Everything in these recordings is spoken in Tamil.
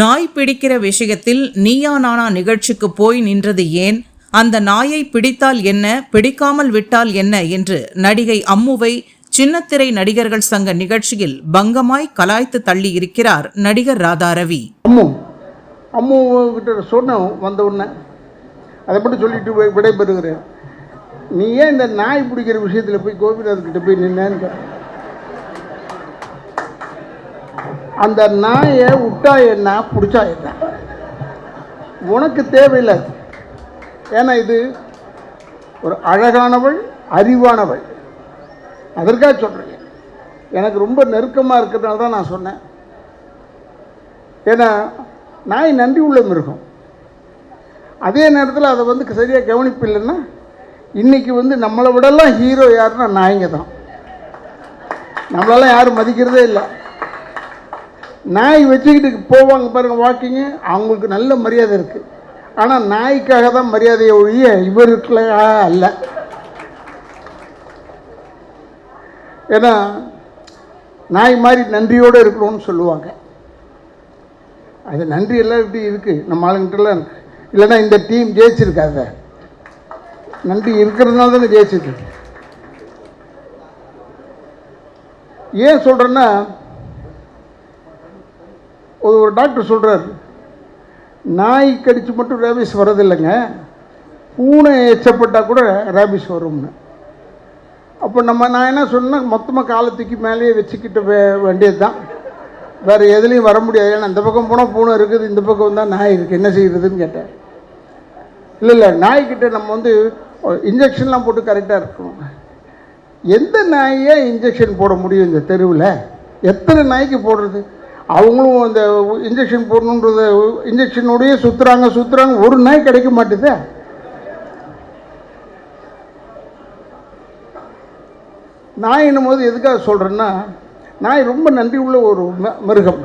நாய் பிடிக்கிற விஷயத்தில் நீயா நானா நிகழ்ச்சிக்கு போய் நின்றது ஏன்? அந்த நாயை பிடித்தால் என்ன? பிடிக்காமல் விட்டால் என்ன? என்று நடிகை அம்முவை சின்னத்திரை நடிகர்கள் சங்க நிகழ்ச்சியில் பங்கமாய் கலாய்த்து தள்ளி இருக்கிறார் நடிகர் ராதாரவி. அம்மு அம்மு கிட்ட சொன்னோம் வந்த உடனே அதை மட்டும் சொல்லிட்டு விடைபெறுகிறேன். நீ ஏன் இந்த நாய் பிடிக்கிற விஷயத்தில் போய் கோபிநாத் கிட்ட போய் நின்னு கேட்டேன். அந்த நாயை விட்டா என்ன பிடிச்சா என்ன? உனக்கு தேவையில்லை. அது. ஏன்னா இது ஒரு அழகானவள் அறிவானவள். அதற்காக சொல்கிறேன் எனக்கு ரொம்ப நெருக்கமாக இருக்கிறதுனால தான் நான் சொன்னேன். ஏன்னா நாய் நன்றி உள்ள மிருகம் அதே நேரத்தில் அதை வந்து சரியாக கவனிப்பு இல்லைன்னா இன்றைக்கி வந்து நம்மளை விடலாம் ஹீரோ யாருன்னா நாய்ங்க தான். நம்மளெல்லாம் யாரும் மதிக்கிறதே இல்லை. நாய் வச்சுக்கிட்டு போவாங்க பாருங்க வாக்கிங்கு அவங்களுக்கு நல்ல மரியாதை இருக்குது ஆனால் நாய்க்காக தான் மரியாதையை ஒழிய இவருக்குள்ள அல்ல. ஏன்னா நாய் மாதிரி நன்றியோடு இருக்கணும்னு சொல்லுவாங்க. அது நன்றி எல்லாம் இப்படி இருக்குது நம்ம ஆளுங்கிட்டலாம் இல்லைன்னா இந்த டீம் ஜெயிச்சிருக்காத. நன்றி இருக்கிறதுனால தானே ஜெயிச்சிருக்கு. ஏன் சொல்கிறேன்னா ஒரு ஒரு டாக்டர் சொல்கிறார் நாய் கடிச்சு மட்டும் ரேபிஸ் வரதில்லைங்க பூனை எச்சப்பட்டால் கூட ரேபிஸ் வரும்னு. அப்போ நம்ம நான் என்ன சொன்னேன் மொத்தமாக காலத்துக்கு மேலேயே வச்சுக்கிட்ட வே வேண்டியது தான் வேறு எதுலேயும் வர முடியாது. ஏன்னா இந்த பக்கம் போனால் பூனை இருக்குது இந்த பக்கம் வந்தால் நாய் இருக்குது என்ன செய்கிறதுன்னு கேட்டேன் இல்லை இல்லை நாய்க்கிட்ட நம்ம வந்து இன்ஜெக்ஷன்லாம் போட்டு கரெக்டாக இருக்கணும். எந்த நாயே இன்ஜெக்ஷன் போட முடியும் இந்த தெருவில்? எத்தனை நாய்க்கு போடுறது? அவங்களும் அந்த இன்ஜெக்ஷன் போடணுன்றத இன்ஜெக்ஷனோடய சுற்றுறாங்க சுற்றுறாங்க ஒரு நாய் கிடைக்க மாட்டுதே. நாய் என்னும் போது எதுக்காக சொல்கிறேன்னா நாய் ரொம்ப நன்றி உள்ள ஒரு ம- மிருகம்.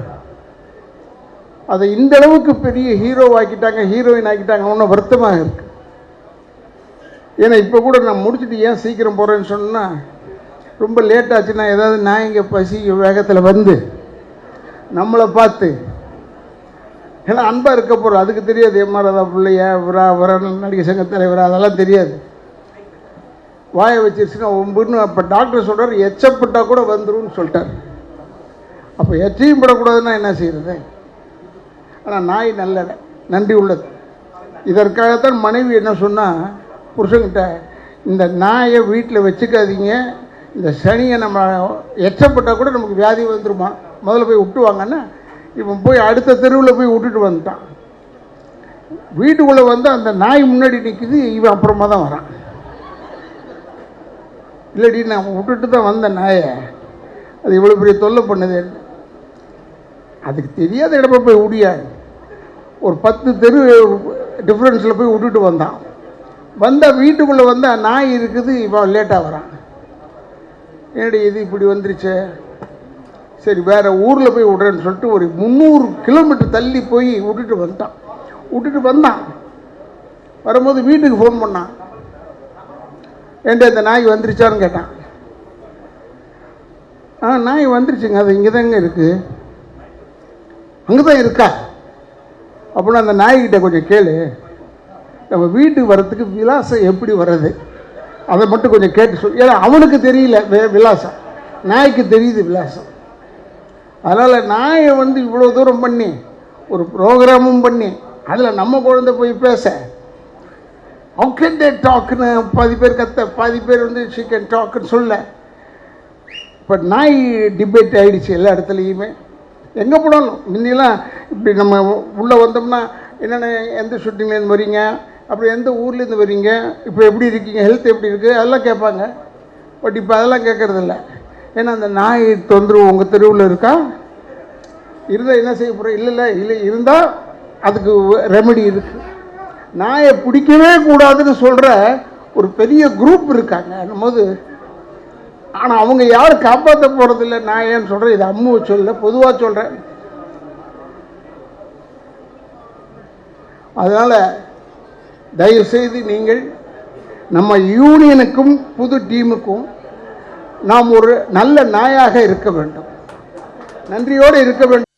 அதை இந்த அளவுக்கு பெரிய ஹீரோ ஆக்கிட்டாங்க ஹீரோயின் ஆக்கிட்டாங்க ஒன்றும் வருத்தமாக இருக்கு. ஏன்னா இப்போ கூட நான் முடிச்சுட்டு ஏன் சீக்கிரம் போகிறேன்னு சொன்னால் ரொம்ப லேட் ஆச்சுன்னா ஏதாவது இங்கே பசி வேகத்தில் வந்து நம்மளை பார்த்து. ஏன்னா அன்பாக இருக்க போகிறோம் அதுக்கு தெரியாது. எம்மாரதா பிள்ளைய விரா வர நடிகை சங்க தலைவரா அதெல்லாம் தெரியாது. வாயை வச்சிருச்சுன்னா ஒம்புன்னு அப்போ டாக்டர் சொல்கிறார் எச்சப்பட்டால் கூட வந்துரும்னு சொல்லிட்டார். அப்போ எச்சையும் படக்கூடாதுன்னா என்ன செய்கிறது ஆனால் நாய் நல்ல நன்றி உள்ளது. இதற்காகத்தான் மனைவி என்ன சொன்னால் புருஷன்கிட்ட இந்த நாயை வீட்டில் வச்சுக்காதீங்க. இந்த சனியை நம்ம எச்சப்பட்டால் கூட நமக்கு வியாதி வந்துருமா? முதல்ல போய் விட்டுவாங்கன்னா இவன் போய் அடுத்த தெருவில் போய் விட்டுட்டு வந்துட்டான். வீட்டுக்குள்ளே வந்து அந்த நாய் முன்னாடி நிற்கிது இவன் அப்புறமா தான் வரான். இல்லடி நான் விட்டுட்டு தான் வந்தேன் நாயை. அது இவ்வளோ பெரிய தொல்லை பண்ணுது. அதுக்கு தெரியாத இடமா போய் விடியா ஒரு பத்து தெரு டிஃப்ரென்ஸில் போய் விட்டுட்டு வந்தான். வந்தால் வீட்டுக்குள்ளே வந்தால் நாய் இருக்குது இவன் லேட்டாக வரான். என்னடி இது இப்படி வந்துருச்சு? சரி வேறு ஊரில் போய் விடுறேன்னு சொல்லிட்டு ஒரு முந்நூறு கிலோமீட்டர் தள்ளி போய் விட்டுட்டு வந்துட்டான். விட்டுட்டு வந்தான். வரும்போது வீட்டுக்கு ஃபோன் பண்ணான். ஏன்டா இந்த நாய் வந்துருச்சான்னு கேட்டான். ஆ நாய் வந்துருச்சுங்க. அது இங்கே தாங்க இருக்குது அங்கே தான் இருக்கா? அப்படின்னா அந்த நாய்கிட்ட கொஞ்சம் கேளு. நம்ம வீட்டுக்கு வர்றதுக்கு விலாசம் எப்படி வர்றது? அதை மட்டும் கொஞ்சம் கேட்டு சொல். ஏன்னா அவனுக்கு தெரியல விலாசம். நாய்க்கு தெரியுது விலாசம். அதனால் நாயை வந்து இவ்வளோ தூரம் பண்ணி ஒரு ப்ரோக்ராமும் பண்ணி அதில் நம்ம குழந்தை போய் பேச. அவங்க கேன் தே டாக்னு பாதி பேர் கத்த பாதி பேர் வந்து ஷி கேன் டாக்னு சொல்ல. இப்போ நாய் டிபேட் ஆகிடுச்சு எல்லா இடத்துலையுமே. எங்கே போனாலும் முன்னெல்லாம் இப்படி நம்ம உள்ளே வந்தோம்னா என்னென்ன எந்த ஷூட்டிங்லேருந்து வரீங்க அப்புறம் எந்த ஊர்லேருந்து வரீங்க இப்போ எப்படி இருக்கீங்க? ஹெல்த் எப்படி இருக்குது அதெல்லாம் கேட்பாங்க. பட் இப்போ அதெல்லாம் கேட்குறதில்ல. ஏன்னா அந்த நாய் தொந்தரவு உங்கள் தெருவில் இருக்கா? இருந்தால் என்ன செய்ய போகிறோம் இல்லை இல்லை இல்லை இருந்தால் அதுக்கு ரெமெடி இருக்குது நாயை பிடிக்கவே கூடாதுன்னு சொல்கிற ஒரு பெரிய குரூப் இருக்காங்க. போது ஆனால் அவங்க யாரும் காப்பாற்ற போகிறதில்ல நான் ஏன்னு சொல்கிறேன் இது அம்முவை சொல்ல பொதுவாக சொல்கிறேன் அதனால் தயவுசெய்து நீங்கள் நம்ம யூனியனுக்கும் புது டீமுக்கும் நாம் ஒரு நல்ல நாயாக இருக்க வேண்டும். நன்றியோடு இருக்க வேண்டும்.